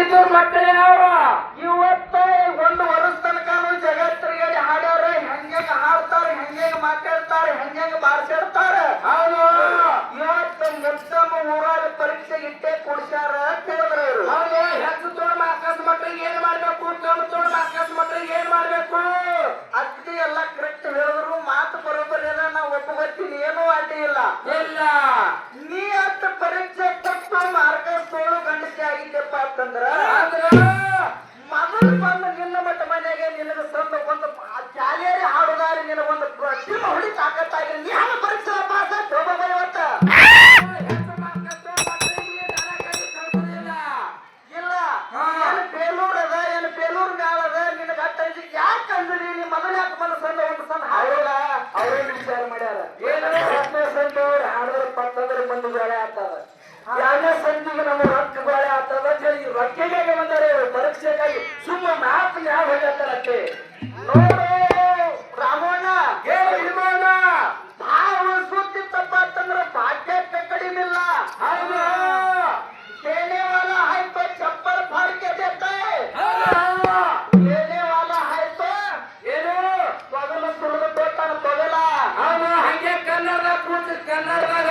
ಇದ್ದು ಮಕ್ಕಳು ಯಾವ ಇವತ್ತ ಒಂದು ವರ್ಷ ತನಕನು ಜಗತ್ತಿಗೆ ಹಾಡ್ಯಾರ ಹೆಂಗೆ ಹಾಡ್ತಾರ ಹೆಂಗೆ ಮಾತಾಡ್ತಾರ ಹೆಂಗೆ ಬಾರ್ಸಾಡ್ತಾರ. ಹೌದು. ಇವತ್ತ ಮುತ್ತಮ್ಮ ಊರಾಗ ಪರೀಕ್ಷೆ ಇಟ್ಟೆ ಕೊಡ್ಸ್ಯಾರ ಕೇಳಿದ್ರು. ಹೌದು ಹೆಚ್ಚು ತೋಳ ಮಾರ್ಕಸ್ ಮಕ್ಕಳಿಗೆ ಏನ್ ಮಾಡ್ಬೇಕು? ಕಮ್ಮಿ ತೋಳ ಮಾರ್ಕಸ್ ಮಕ್ಕಳಿಗೆ ಏನ್ ಮಾಡ್ಬೇಕು? ಅದ್ಕೆ ಎಲ್ಲ ಕರೆಕ್ಟ್ ಹೇಳಿದ್ರು ಮಾತು ಬರೋಬ್ಬರಿ ಎಲ್ಲ ನಾವು ಒಪ್ಪಗೊತ್ತೀನಿ ಏನೂ ಅಡ್ಡಿ ಇಲ್ಲ. ಇಲ್ಲ. ಬಂದು ನಿನ್ನ ಮಟ್ಟ ಮನೆಗೆ ನಿನಗ ಸಂದ ಒಂದು ಶಾಲೆಯಲ್ಲಿ ಹಾಡುದಾರಿ ನಿನಗೊಂದು ಟಿಮ್ ಹೊಡಿ ತಾಕತ್ತಾಗಿ ನೀ ಪರೀಕ್ಷೆ ಪಾಸ್ ಹೋಗೋದ ಇವತ್ತ? ಇಲ್ಲ. ಏನು ಬೇಲೂರ್ ಅದ ಏನ್ ಬೇಲೂರ್ ಮ್ಯಾಲ ಅದ ನಿನಗ ಅಟ್ಟ ಯಾಕೆ ಅಂದ್ರಿ ನೀ ಮೊದಲು ಯಾಕೆ ಬಂದ ಸಂದ ಒಂದು ಸಂದ ಹಾಡೋಲ್ಲ ಅವ್ರೇನ್ ವಿಚಾರ ಮಾಡ್ಯಾರ. ಏನು? ಹತ್ತನೇ ಸಂಜೆ ಅವ್ರು ಹಾಡಿದ್ರೆ ಪತ್ತಂದ್ರೆ ಮಂದಿ ಬೇಳೆ ಆಗ್ತದ ಸಂಧಿಗೆ ನಮ್ಮ ರೊಕ್ಕ ಬೇಳೆ ಆಗ್ತದ ಅಂತ ಹೇಳಿ ರೊಕ್ಕೆಗೆ ಬಂದಾರೆ ಪರೀಕ್ಷೆಗಾಗಿ जाते ರಾಮಣ್ಣ ಇಲ್ಮಣ್ಣ ಆ ಉಳಿಸ್ಬಿಟ್ಟು ತಪ್ಪಾತಂದ್ರೆ ಭಾಗ್ಯ ಕಡಿಮಿಲ್ಲ ಹೌದು ಸೇನೆವಾಲ ಆಯ್ತು ಚಪ್ಪಲ್ ಫಾರ್ಕೆ ಬೇಕೆ ಸೇನೆವಾಲ ಕನ್ನಡದಾಗ